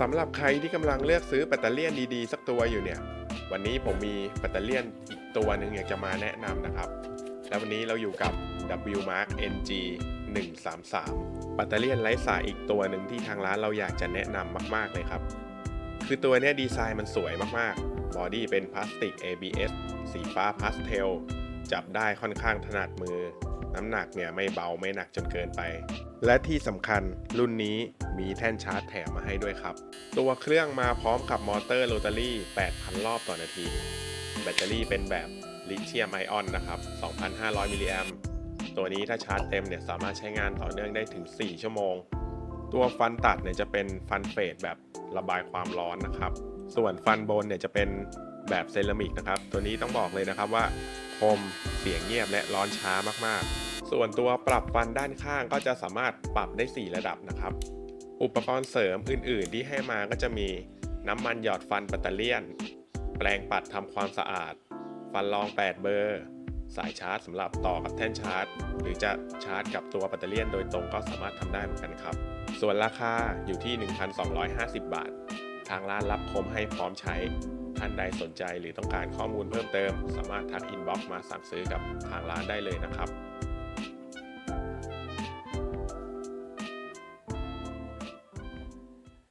สำหรับใครที่กำลังเลือกซื้อแบตเตอรี่ยนดีๆ สักตัวอยู่เนี่ย วันนี้ผมมีแบตเตอรี่ยนอีกตัวหนึ่งอยากจะมาแนะนำนะครับ แล้ววันนี้เราอยู่กับ W Mark NG 133แบตเตอรี่ยนไร้สายอีกตัวหนึ่งที่ทางร้านเราอยากจะแนะนำมากๆเลยครับ คือตัวนี้ดีไซน์มันสวยมากๆ บอดี้เป็นพลาสติก ABS สีฟ้าพาสเทล จับได้ค่อนข้างถนัดมือ น้ำหนักเนี่ยไม่เบาไม่หนักจนเกินไป และที่สำคัญรุ่นนี้มีแท่นชาร์จแถมมาให้ด้วยครับ ตัวเครื่องมาพร้อมกับมอเตอร์โรตารี่ 8,000 รอบต่อนาที แบตเตอรี่เป็นแบบลิเธียมไอออนนะครับ 2,500 มิลลิแอมตัวนี้ถ้าชาร์จเต็มเนี่ยสามารถใช้งานต่อเนื่องได้ถึง 4 ชั่วโมง ตัวฟันตัดเนี่ยจะเป็นฟันเฟดแบบระบายความร้อนนะครับ ส่วนฟันบนเนี่ยจะเป็นแบบเซรามิกนะครับ ตัวนี้ต้องบอกเลยนะครับว่า คม เสียงเงียบและร้อนช้ามากๆ ส่วนตัวปรับฟันด้านข้างก็จะสามารถปรับได้ 4 ระดับนะครับ อุปกรณ์เสริมอื่น ๆ ที่ให้มาก็จะมีน้ำมันหยอดฟันแบตเตอเลี่ยน แปรงปัดทำความสะอาด ฟันรอง 8 เบอร์ สายชาร์จสำหรับต่อกับแท่นชาร์จ หรือจะชาร์จกับตัวแบตเตอเลี่ยนโดยตรงก็สามารถทำได้เหมือนกันครับ ส่วนราคาอยู่ที่ 1,250 บาท ทางร้านรับคมให้พร้อมใช้ ท่านใดสนใจหรือต้องการข้อมูลเพิ่มเติม สามารถทักอินบ็อกซ์มาสั่งซื้อกับทางร้านได้เลยนะครับ